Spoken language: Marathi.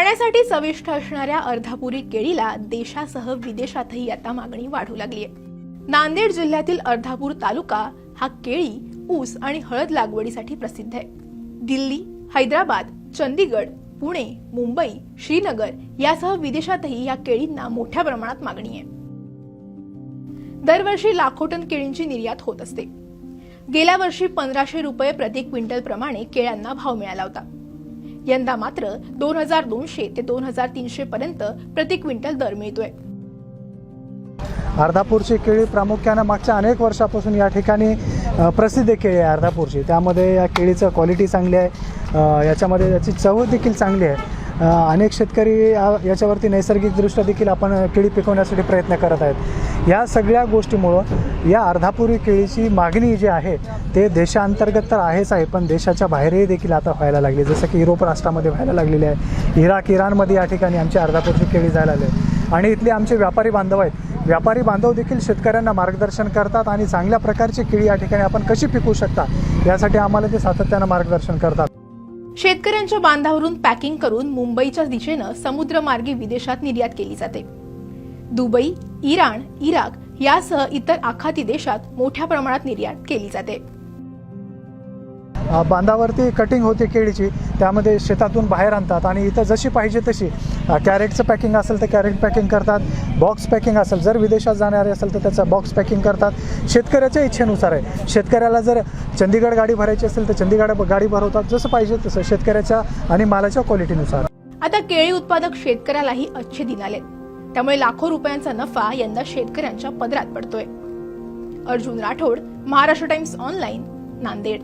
खाण्यासाठी चविष्ट असणाऱ्या अर्धापुरी केळीला देशासह विदेशातही आता मागणी वाढू लागली आहे नांदेड जिल्ह्यातील अर्धापूर तालुका हा केळी ऊस आणि हळद लागवडीसाठी प्रसिद्ध आहे. दिल्ली हैदराबाद चंदीगड पुणे मुंबई श्रीनगर यासह विदेशातही या केळींना मोठ्या प्रमाणात मागणी आहे. दरवर्षी लाखो टन केळींची निर्यात होत असते. गेल्या वर्षी पंधराशे रुपये प्रति क्विंटल प्रमाणे केळ्यांना भाव मिळाला होता. यंदा मात्र दोन हजार दोनशे ते दोन हजार तीनशे पर्यंत प्रति क्विंटल दर मिळतोय. अर्धापूरची केळी प्रामुख्यानं मागच्या अनेक वर्षापासून या ठिकाणी प्रसिद्ध केळी आहे अर्धापूरची. त्यामध्ये या केळीचं क्वालिटी चांगली आहे. याच्यामध्ये याची चव देखील चांगली आहे. अनेक शेतकरी याच्यावरती नैसर्गिकदृष्ट्या देखील आपण केळी पिकवण्यासाठी प्रयत्न करत आहेत. या सगळ्या गोष्टीमुळं या अर्धापुरी केळीची मागणी जी आहे ते देशांतर्गत तर आहेच आहे पण देशाच्या बाहेरही देखील आता व्हायला लागली. जसं की युरोप राष्ट्रामध्ये व्हायला लागलेली आहे. इराक इराणमध्ये या ठिकाणी आमची अर्धापूरची केळी जायला आली आहे. आणि इथले आमचे व्यापारी बांधव आहेत. व्यापारी बांधव देखील शेतकऱ्यांना मार्गदर्शन करतात आणि चांगल्या प्रकारची केळी या ठिकाणी आपण कशी पिकवू शकता यासाठी आम्हाला ते सातत्यानं मार्गदर्शन करतात. शेतकऱ्यांच्या बांधावरून पॅकिंग करून मुंबईच्या दिशेनं समुद्रमार्गे विदेशात निर्यात केली जाते. दुबई इराण इराक यासह इतर आखाती देशात मोठ्या प्रमाणात निर्यात केली जाते. बांधावरती कटिंग होते केळीची त्यामध्ये शेतातून बाहेर आणतात. आणि इथं जशी पाहिजे तशी कॅरेटचं पॅकिंग असेल तर कॅरेट पॅकिंग करतात बॉक्स पॅकिंग असेल जर विदेशात जाणारे असेल तर त्याचं बॉक्स पॅकिंग करतात. शेतकऱ्याच्या इच्छेनुसार आहे. शेतकऱ्याला जर चंदीगड गाडी भरायची असेल तर चंदीगड गाडी भरवतात जसं पाहिजे तसं शेतकऱ्याच्या आणि मालाच्या क्वालिटीनुसार आता केळी उत्पादक शेतकऱ्यालाही अच्छे दिन आलेत त्यामुळे लाखो रुपयांचा नफा यंदा शेतकऱ्यांच्या पदरात पडतोय. Arjun Rathod Maharashtra Times online Nanded.